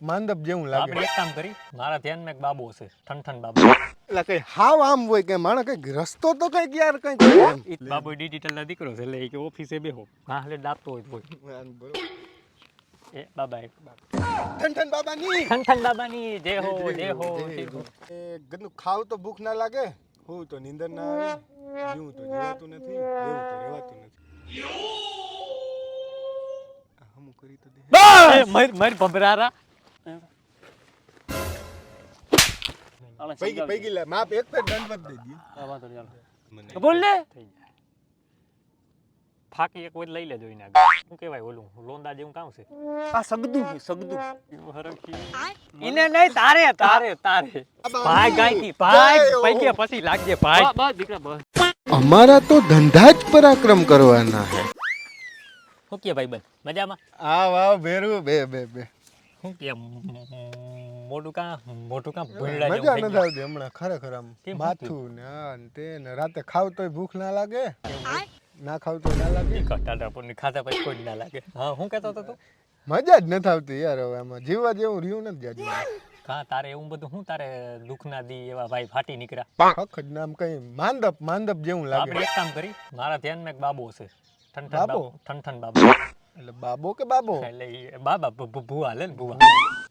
માંદપ જેવું લાગે. આપણે એક કામ કરી મારા ધ્યાનમાં એક બાબો છે ઠનઠન બાબો. એટલે કઈ હાવ આમ હોય કે માણસ કંઈક રસ્તો તો કંઈક યાર કંઈક હોય એમ. બાબો ડિજિટલ ના દીકરો છે એટલે કે ઓફિસે બેહો. હો ડાબતો હોય તો હોય. બરોબર. એ બાબા એક ઠન ઠન બાબાની. ઠનઠન બાબાની જય હો જય હો. એ ગંદુ ખાવ તો ભૂખ ના લાગે હું તો નીંદર ના આવે જીવું તો જીવાતું નથી રહેવું તો રહેવાતું નથી. કરી તો દે. મર મર ભભરારા. પૈકી પૈકી લે. માપ એક તો દંડવત દઈ આ વાંધો નહીં, ચાલો બોલ લે ફાકી એક કોઈ લઈ લેજો એને શું કહેવાય ઓલું? લોંદા જેવું કામ છે? આ સગદું છે સગદું. એને નહીં તારે તારે તારે. ભાઈ ગાયકી ભાઈ પૈકી પછી લાગજે ભાઈ. બસ દીકરા બસ. અમારા તો ધંધા જ પરાક્રમ કરવાના હે. શું કે ભાઈ બન મજામાં? આ વાવ ભેરું બે બે બે. શું કે મોટું કા મોટું કા ભૂંડા મજા નથી આવતી હમણાં ખરેખર આમ. માથું ને આ ને તે ને રાતે ખાવ તોય ભૂખ ના લાગે. ના ખાવ તો ના લાગે. કટાટા પર ખાતા પછી કોઈ જ ના લાગે. હા હું કહેતો હતો તું? મજા જ નથી આવતી યાર હવે આમાં. જીવવા જેવું રહ્યું નથી જાજુ કા તારે એવું બધું હું તારે દુઃખના દી એવા ભાઈ ફાટી નીકળ્યા? હખજ નામ કઈ માંદપ માંદપ જેવું લાગે. આપણે એક કામ કરી. મારા ધ્યાનમાં એક બાબો છે ઠંઠન બાબો? ઠંઠન બાબો. એટલે બાબો કે બાબો? એટલે બાબા ભુવા લે ને ભુવા.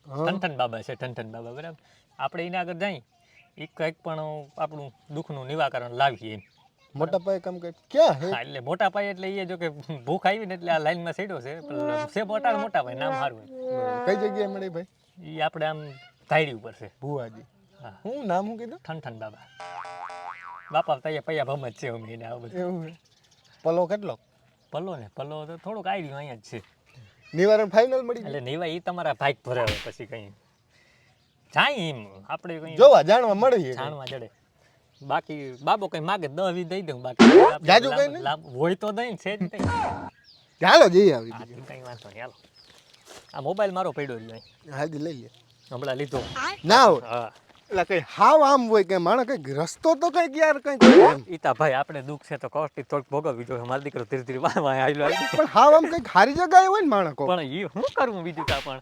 ઠનઠન બાબા છે ઠનઠન બાબા બરાબર? આપણે એના આગળ જઈ એ કંઈક પણ આપણું દુઃખનું નિવારણ લાવીએ એમ. મોટા પાયે કામ કે ક્યાં હે? એટલે મોટા પાયે એટલે એ જો કે ભૂખ આવી ને એટલે આ લાઈનમાં સેડો છે છે મોટા મોટા ભાઈ નામ સારું કઈ જગ્યાએ મળી ભાઈ? એ આપણે આમ ધાયડી ઉપર છે. ભુવાજી. હા. હું નામ હું કીધું? ઠનઠન બાબા. બાપા તૈયા પૈયા ભમ જ છે અમે એને આવું બધું. પલો કેટલો? પલો ને પલો તો થોડુંક આઈડિયું અહીંયા જ છે. નિવારણ ફાઇનલ મળી એટલે નિવા એ તમારા ભાઈક ભરે પછી કઈ. જાય એમ આપણે કઈ જોવા જાણવા મળી જાણવા જડે. બાકી બાબો કઈ માગે વીસ દઈ દઉં બાકી. જાજુ કઈ નહીં? હોય તો દઈ છે જ નહીં ચાલો જઈ આવી. કઈ વાંધો નહીં હાલો. આ મોબાઈલ મારો પડ્યો જ નહીં હાજી લઈ લે. હમણાં લીધો. ના હા. એટલે કઈ હાવ આમ હોય કે માણસ કઈ રસ્તો તો કંઈક યાર કંઈક ઈતા ભાઈ આપણે દુઃખ છે તો કોસ્ટી થોડુંક ભોગવવી જોઈએ. મારો દીકરો ધીરે ધીરે વાહ વાહ આવી પણ હાવ આમ કંઈક હારી જગ્યાએ હોય ને માણસ પણ એ શું કરવું બીજું કા પણ?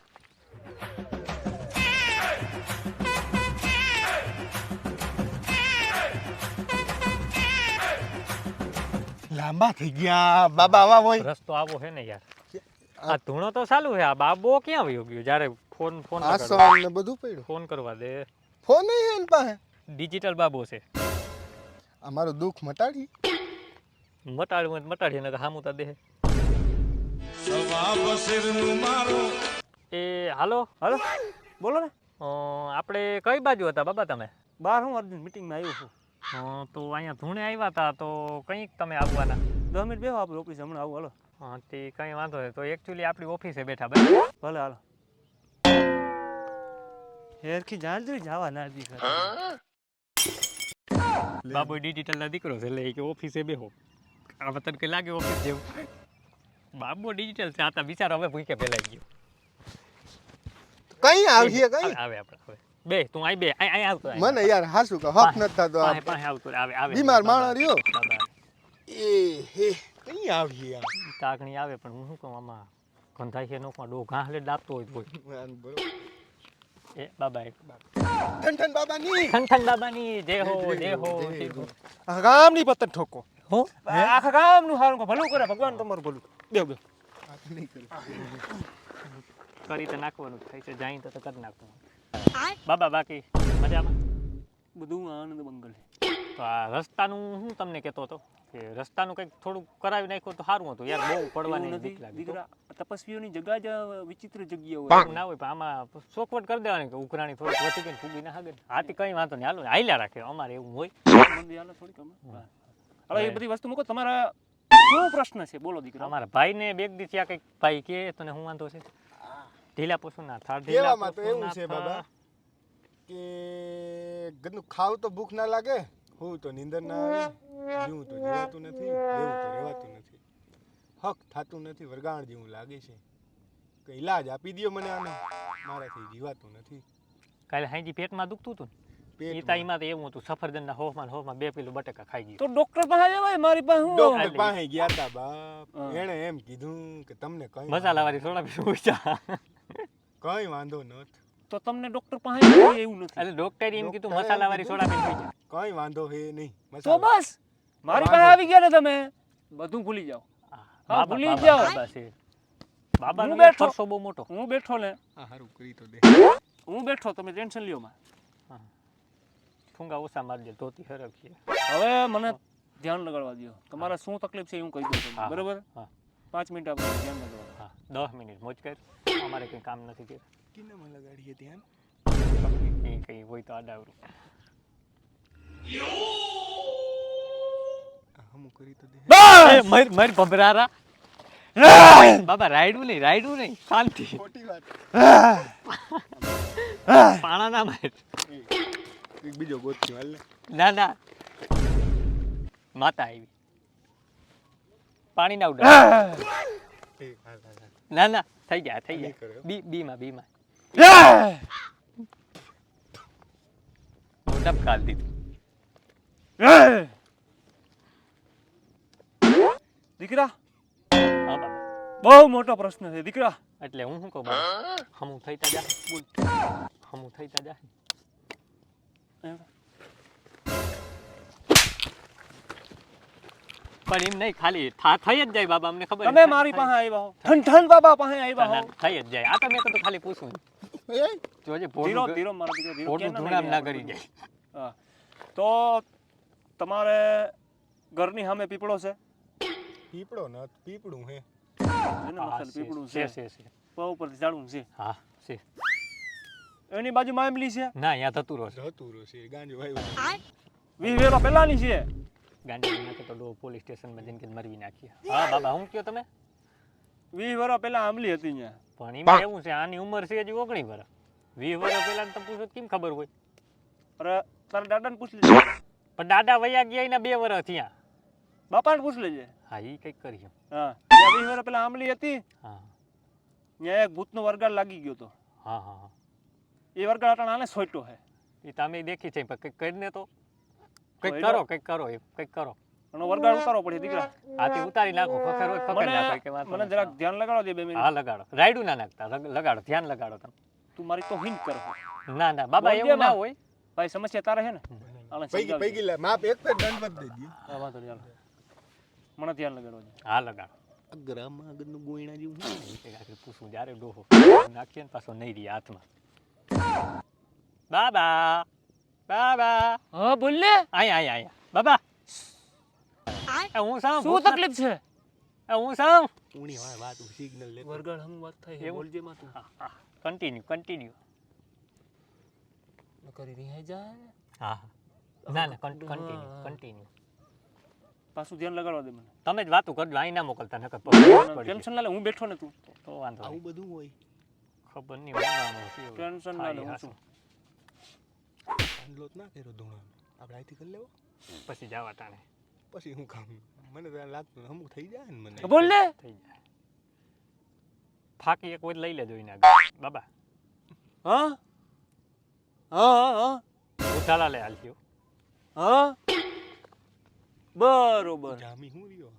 લાંબા થઈ ગયા. બાબા આવા હોય. રસ્તો આવો છે ને યાર. આ ધૂણો તો ચાલુ છે. આ બાબો ક્યાં વયો ગયો? જ્યારે ફોન ફોન આસો ને બધું પડ્યું. ફોન કરવા દે. ફોન હે એની પાસે? ડિજિટલ બાબો છે. અમારું દુઃખ મટાડી. મટાડવું મટાડી તો મટાડીએ ને હામું તા દે એ હાલો હાલો. બોલો ને. આપણે કઈ બાજુ હતા બાબા તમે? બાર હું અર્જુન મિટિંગમાં આવ્યો છું. હા તો અહીંયા ધૂણે આવ્યા હતા તો કંઈક તમે આવવાના. દસ મિનિટ બેહો આપણી ઓફિસ હમણાં આવું હાલો. હા તે કંઈ વાંધો નહીં તો એકચ્યુઅલી આપણી ઓફિસે બેઠા. ભલે હાલો. હેરખી જાણ જોઈ જવા ના દી બાબુ ડિજિટલ ના દીકરો છે એટલે કે ઓફિસે બેહો. આ વતન કઈ લાગે ઓફિસ જેવું? બાબુ ડિજિટલ છે આ તો બિચારો હવે ભૂખે ફેલાઈ ગયો. કઈ આવીએ કઈ? આવે આવે આપણે હવે. બે તું આઈ બે આઈ આઈ આવતો મને યાર હાસુ કે હક નથી થતો આ પાસે આવતો આવે આવે. બીમાર માણસ રહ્યો. એ હે કઈ આવીએ તાકણી આવે પણ હું શું કહું આમાં ગંધાઈ છે નો ડો ઘાસલે દાબતો હોય તો એ બાબા એક ઠન ઠન બાબાની. ઠનઠન બાબાની. જય હો જય હો જય હો. ગામની પતન ઠોકો. હો? આખા ગામનું સારું કો ભલું કરે ભગવાન તમારું ભલું. બે બે કરી તો નાખવાનું જ. થાય છે જાય તો તો કરી નાખવાનું. બાબા બાકી? મજામાં? બધું આનંદ મંગલ તો આ રસ્તાનું હું તમને કહેતો હતો? કે રસ્તાનું કંઈક થોડું કરાવી નાખ્યું તો સારું હતું. યાર બહુ પડવાની બીક નથી દીકરા તપસ્વીઓની જગ્યા જ વિચિત્ર જગ્યા હોય. ના હોય પણ આમાં ચોખવટ કરી દેવાની કે ઉકરાણી થોડીક વધી ગઈ ફૂગી ના હાગે હાથી કઈ વાંધો નહીં. હાલો હાલ્યા રાખે અમારે એવું હોય. મંદિર હાલો થોડીક હમણાં. હવે એ બધી વસ્તુ મૂકો. તમારા શું પ્રશ્ન છે? બોલો દીકરા. અમારા ભાઈને બેગ દી આ કંઈક ભાઈ કે તને હું વાંધો છે? ઢીલા પોસું ના થાળ ઢીલા પોસું ના થાળ. બાબા કે ગંદુ ખાવ તો ભૂખ ના લાગે. હું તો નીંદર ના આવે. જીવું તો જીવાતું નથી રહેવું તો રહેવાતું નથી. હક થાતું નથી વરગાણ જેવું લાગે છે. કે ઈલાજ આપી દ્યો મને આને. મારાથી જીવાતું નથી. કાલે હાઈજી પેટમાં દુખતું હતું ને? એ પેટમાં. તાઈમાં તો એવું હતું સફરજનના હોફમાં હોફમાં બે કિલો બટેકા ખાઈ ગયું તો ડોક્ટર પાસે જવાય મારી પાસે હું ડોક્ટર પાસે ગયા તા બાપ. એણે એમ કીધું કે તમને કઈ મસાલા વાળી સોડા પીવું કઈ વાંધો નથી તો તમને ડોક્ટર પાસે જોઈએ એવું નથી. એટલે ડોક્ટરે એમ કીધું મસાલા વાળી સોડા પી જાય કઈ વાંધો હે નહીં તો બસ. મારી પાસે આવી ગયા ને તમે. બધું ભૂલી જાઓ. બાબા ભૂલી જાઓ. બાબા હું બેઠો. છો બહુ મોટો. હું બેઠો ને આ હારું કરી તો દે. હું બેઠો તમે ટેન્શન લ્યો માં ફૂંગા ઓછા મારજે ધોતી હરખીએ હવે મને ધ્યાન લગાડવા દો તમારે શું તકલીફ છે એ હું કહી દઉં બરોબર? હા. પાંચ મિનિટ આપણે ધ્યાન લગાડવા હા દસ મિનિટ મોજ કર અમારે કંઈ કામ નથી કે કિનામાં લગાડીએ ધ્યાન કંઈ કંઈ હોય તો આડાવરું આ હમું કરી તો દે એ મર મર ભભરારા બાબા રાયડું નહીં રાયડું નહીં શાંતિ ખોટી વાત પાણા ના માર એક બીજો ગોતથી હાલ લે. ના ના માતા આવી પાણી ના ઉડા એ હાલ હાલ હાલ ના ના થઈ ગયા થઈ નહીં ગયા. કર્યો. બી બીમાં બીમાં. મોઢા કાલ દીધું. દીકરા? હા બાબા. બહુ મોટો પ્રશ્ન છે દીકરા. એટલે હું શું કહું બાબા? હમું થઈ તા જા. બોલ. હમું થઈ તા જા પણ એમ નહીં ખાલી થા થઈ જ જાય બાબા અમને ખબર તમે મારી પાસે આવ્યા હો. ઠન ઠન બાબા પાસે આવ્યા હો. થઈ જ જાય. આ તો મેં કીધું ખાલી પૂછું. એ? જોજે ધીરો ધીરો મારો ધીરો ધીરો ધૂણામ ના કરી જાય તો તમારે ઘરની સામે પીપળો છે? પીપળો ન પીપળું હે. પીપળું છે છે. છે પગ ઉપરથી છે. હા છે. એની બાજુ આંબલી છે? ના અહીંયા ધતુરો છે. ધતુરો છે ગાંજો ભાઈ વીસ વેરો પેલાની છે. ગાંધી નાખે તો ડો પોલીસ સ્ટેશનમાં જઈને કે મરવી નાખીએ. હા બાબા હું કયો તમે? વીસ વર્ષ પહેલા આંબલી હતી ને પણ એમાં એવું છે આની ઉંમર છે હજી ઓગણી વર્ષ. વીસ વર્ષ પહેલા તમે પૂછો કેમ ખબર હોય? અરે તારા દાદાને પૂછ લેજે. પણ દાદા વયા ગયા એના બે વર્ષ થયા. બાપાને પૂછ લેજે. હા એ કંઈક કરી હા વીસ વેરો પહેલા આંબલી હતી. હા. ત્યાં એક ભૂતનો વરગાડ લાગી ગયો હતો. હા હા એ વરગાડ અટાણે આને સોટ્યો હે. એ તમે દેખી છે પણ કંઈક કરીને તો કંઈક કરો કંઈક કરો એ કંઈક કરો. એનો વરદાન ઉતારો પડે દીકરા. આથી ઉતારી નાખો ફખર હોય ફખર નાખો કે વાત મને જરાક ધ્યાન લગાડો દે બે મિનિટ. હા લગાડો. રાયડું ના નાખતા લગાડો ધ્યાન લગાડો તમે. તું મારી તો હિંટ કરો. ના ના બાબા એવું ના હોય. ભાઈ સમસ્યા તારે છે ને? પૈકી પૈકી લે. માપ એક પે દંડ મત દે દી હા, વાંધો નહીં, મને ધ્યાન લગાડો હા લગાડો. અગ્રામાં આગળનું ગોયણા જેવું એક આખી પૂછું જ્યારે ડોહો નાખીએ ને પાછો નહીં રહી હાથમાં. બાબા! બાબા. હા બોલ લે આય આય આય. બાબા. એ હું સાવ શું તકલીફ છે? એ હું સાવ ઉણી વાય વાત સિગ્નલ લે વરગળ હમ વાત થાય હે બોલજે માં તું. કન્ટિન્યુ કન્ટિન્યુ કરી રહી હે જા હા. ના ના કન્ટિન્યુ કન્ટિન્યુ પાછું ધ્યાન લગાડવા દે મને. તમે જ વાતું કરજો અહીં ના મોકલતા નકર. ટેન્શન ના લે હું બેઠો ને તું. તો વાંધો આવું બધું હોય. ખબર નહીં ટેન્શન ના લે હું છું આંદલોત ના કર્યો ધૂણાનો આપણે અહીંથી કરી લેવો. પછી જવા તાણે પછી હું કામ? મને તો લાગતું અમુક થઈ જાય ને મને. બોલ ને. થઈ જાય. ફાકી એક વખત લઈ લેજો એના બાબા. હા? હા હા ઉઠાલા લે હાલજો હા? બરોબર. જામી હું રહ્યો?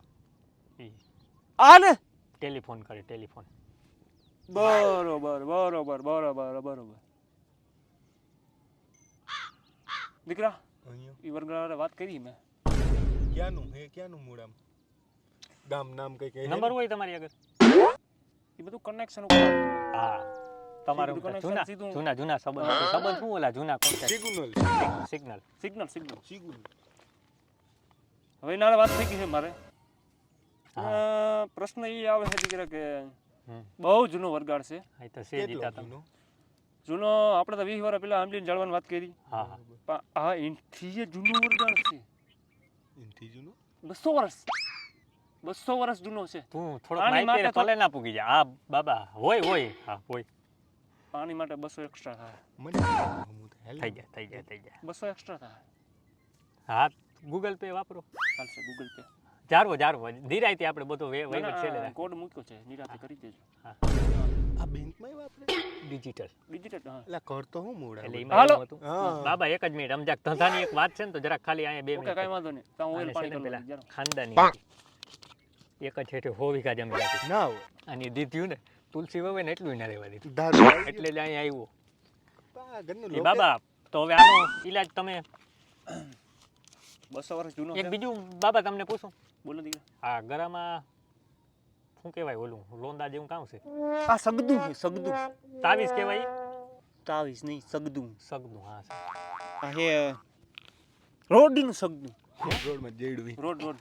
આ ને? ટેલિફોન કરે ટેલિફોન. બરોબર બરોબર બરોબર બરોબર. દીકરા અહીંયા? ઈ વાત કરી મેં. ક્યાંનું? હે ક્યાંનું મૂળ આમ? ગામ નામ કઈ કઈ નંબર હોય તમારી આગળ. એ બધું કનેક્શન ઉપર હા તમારું જૂના સીધું. જૂના જૂના સંબંધ સંબંધ શું ઓલા જૂના contact signal. Signal. Signal signal. Signal. હવે નાળે વાત થઈ ગઈ છે મારે. હા. પ્રશ્ન એ આવે છે દીકરા કે બહુ જૂનો વરગાડ છે. આ તો છે જીતા તમે જૂનો? આપણે તો વીસ વર્ષ પહેલા આંબલીને જાળવાની વાત કરી. હા હા. પણ આ એનથી એ જૂનો વરદાન છે. એનથી જૂનો? બસો વર્ષ. બસો વર્ષ જૂનો છે. તું થોડો માહિતી માટે ભલે ના પૂગી જા. આ બાબા હોય હોય. હા હોય. પાણી માટે બસો એક્સ્ટ્રા થાય. હું થઈ જાય થઈ જાય થઈ જાય બસો એક્સ્ટ્રા થાય. હા ગૂગલ પે વાપરો. ચાલશે ગૂગલ પે જારવો જારવો. ધીરાયથી આપણે બધો વે- વહીવટ છે કોડ મૂક્યો છે. નિરાતે કરી દેજો. આ બેંકમાં વાપરે ડિજિટલ. ડિજિટલ હા. એટલે તો હું મૂળ એટલે? હાલો. એવું હતું. હા. બાબા એક જ મિનિટ. સમજાક ધંધાની એક વાત છે ને તો જરાક ખાલી અહીંયા બે ઓકે મિનિટ કાંઈ વાંધો નહીં. તો હું ઓઇલ પાણી કરી પેલા લઉં, જરા. ખાનદાની હતી. એક જ હેઠે હો વીઘા જમીન હતી. ના હોય. અને દીધ્યું ને તુલસી વવે ને એટલું ના રહેવા દીધું. આવી એટલે જ અહીંયા આવ્યો. આ ઘરનું એ લોકે- બાબા તો હવે આનો ઈલાજ તમે બસો વર્ષ જૂનો એક છે. બીજું બાબા તમને પૂછું? બોલો દીકરા. આ ગરામાં શું કહેવાય ઓલું? લોંદા જેવું કામ છે? આ સગદું છે સગદું. તાવીસ કહેવાય તાવીસ નહીં સગદું. સગદું હા છે. આ હે રોડનું સગદું. રોડમાં જેડવી. Road road.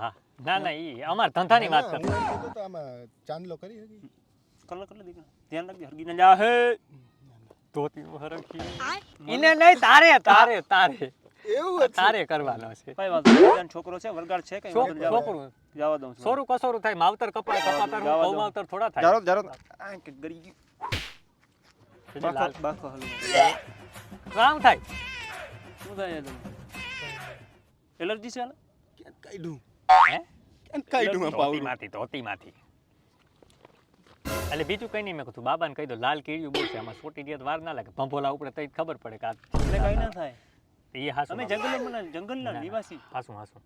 હા. ના ના ઈ અમાર ધંધાની વાત કર તો આમાં ચાંદલો કરી હકી? કલર કલર દીકરા ધ્યાન રાખજે હરગી ના જા હે. ધોતી હરખી ઇને નહીં તારે તારે તારે. એવું તારે કરવાનો છે. કઈ વાંધો નહીં છોકરો છે વરગાડ છે કઈ. છોકરું. જવા દઉં છું. સોરું કસોરું થાય માવતર કપાય કપાતર બહુ માવતર થોડા થાય. જારો જારો. આ કે ગરી ગયું. એટલે થાય. શું થાય તમને? એલર્જી છે? હે? આ પાવડું? બીજું કઈ નહીં મેં કીધું બાબાને કહી દો લાલ કીડિયું બહુ છે આમાં સોટી દે વાર ના લાગે. ભંભોલા ઉપડે તઈ ખબર પડે કે આ કઈ ના થાય. એ હાસું અમે જંગલ જંગલના. નિવાસી? હાસું હાસું.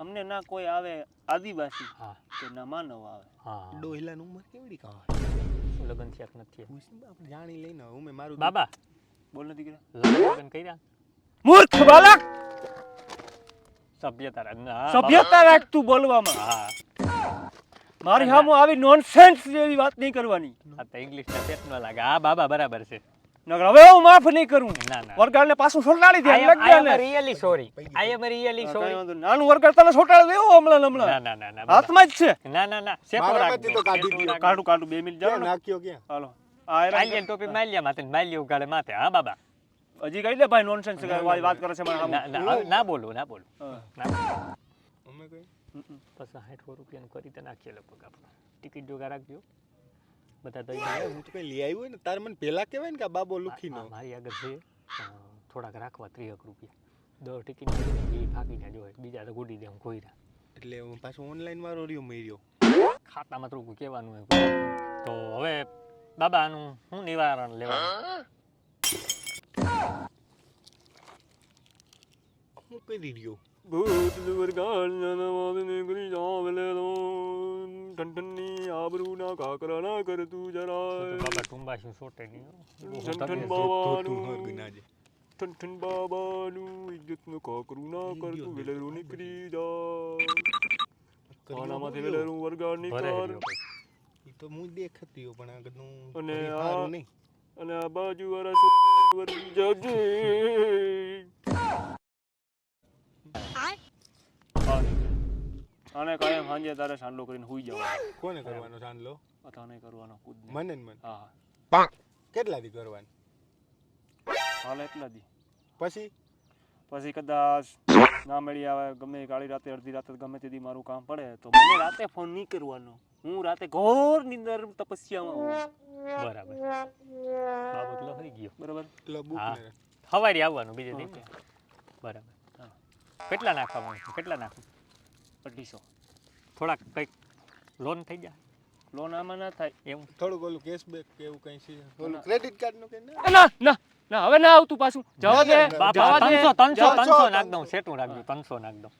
અમને ના કોઈ આવે આદિવાસી હા. કે ના માનવ આવે. હા ડોહિલાની ઉંમર કેવડી કહે? શું લગ્ન થયા કે નથી આપણે જાણી લઈને હું મેં મારું બાબા. બોલ ને દીકરા. લગન કર્યા? મૂર્ખ બાલક સભ્યતા રાખ- સભ્યતા રાખ તું બોલવામાં. બાબા. મારી સામે આવી નોનસેન્સ જેવી વાત નહીં કરવાની. હા આ તો ઇંગ્લિશ ના પેટ ન લાગે. હા બાબા બરાબર છે. નકર હવે હું માફ નહીં કરું. ના ના વરગાડને પાછું છોટાડી દે લગ am ને. am really હા, sorry. કાંઈ નહીં. નાનું વરગાડ તને સોટાડી દેવો હમણાં હમણાં. ના ના ના હાથમાં જ છે. ના ના ના. સેકો રાખ તો કાઢી સેટો કાઢું કાઢું બે મિનિટ. જાવ નાખ્યો ક્યાં? હાલો. આ ટોપી માલ્યા માથે માલ્યો ઉગાડે માથે. હા બાબા. હજી કઈ દે ભાઈ નોનસેન્સ વાત કરે છે ના બોલું ના બોલું. હા. ના બોલું. અમે કઈ? પછી સાઠ રૂપિયાનું કરી તો નાખીએ લગભગ આપણે. ટિકિટ જોગા રાખજો. બધા દઈ ગયા હું તો કઈ લઈ આવ્યો ને તારે મને પેલા કહેવાય ને કે બાબો લુખી નો મારી આગળ છે. થોડાક રાખવા ત્રીસ રૂપિયા. દસ ટિકિટ એ ના જોઈએ બીજા તો ગુડી દે હું કોઈરા એટલે હું પાછો ઓનલાઈન વાળો રહ્યો મેર્યો. ખાતામાં થોડુંક કહેવાનું હોય તો હવે બાબાનું હું શું નિવારણ લેવા હું કરી રહ્યો? વરગાડ નીકળી જાવલે રો. ઠનઠનની આબરૂના કાકરા ના કરતું જરાય. બાબા બાબાનું કાકરું ના કરતું વેલેરું નીકળી જા હું વેલેરું વરગાડ અને આ- અને આ બાજુ વાળા જજે આને કાયમ સાંજે તારે સાંડલો કરીને હુઈ જવાનો. કોને કરવાનો સાંડલો? અથાને કરવાનો કૂદને મને ને મને. હા હા. કેટલા દી કરવાની? હાલ એટલા દી. પછી? પછી કદાચ ના મળી આવે ગમે કાળી રાતે અડધી રાતે ગમે તે દી મારું કામ પડે તો મને રાતે ફોન નહીં કરવાનો. હું રાતે ઘોર નીંદર તપસ્યામાં હોઉં બરાબર. બાબત લહરી ગયો. બરાબર? એટલે બુક હા. ને સવારે આવવાનું બીજે દી બરાબર. હા. કેટલા નાખવાનું કેટલા નાખવું અઢીસો થોડાક કંઈક લોન થઈ જાય. લોન આમાં ના થાય. એવું. થોડુંક ઓલું કેશબેક કે એવું કઈ છે. ઓલું ના. ક્રેડિટ કાર્ડનું કઈ ના? ના ના હવે ના આવતું પાછું. જવા દે ત્રણસો ત્રણસો ત્રણસો નાખ દઉં સેટું સેટું રાખજો ત્રણસો નાખ દઉં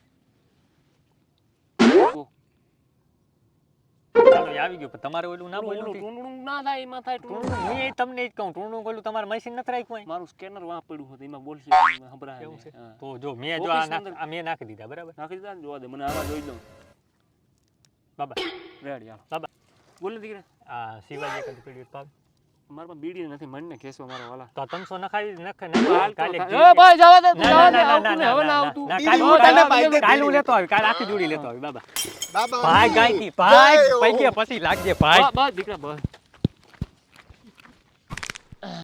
ચાલો આવી ગયું પણ તમારે ઓલું ના બોલ્યું ઓલું ટૂંડું ના થાય એમાં થાય ટૂંડું. હું એ તમને જ કહું ટૂંડું ઓલું તમારે મશીન નથી રાખ્યું હોય મારું સ્કેનર વાં પડ્યું હતું એમાં બોલશે સંભળાય એવું છે? તો જો મેં જો આ મેં નાખી દીધા બરાબર? નાખી દીધા જોવા દે મને આવા જોઈ લઉં બાબા. રેડી હાલો. બાબા. બોલ દીકરા. આ શિવાજી એક પીડી પાવ મારા પાસે બીડી નથી મને ખેંચવા મારા વાલા. તો તમસો નખાઈ નખે હાલ કાલે એ ભાઈ જવા દે તું જવા દે ના, આવતું ને, હવે ના, આવતું. કાલે- બાઈ દે, કાલે હું લેતો આવી કાલે આખી જોડી લેતો આવી બાબા. બાબા ભાઈ ગાયથી ભાઈ પૈકે પછી લાગજે ભાઈ. બસ બસ દીકરા બસ.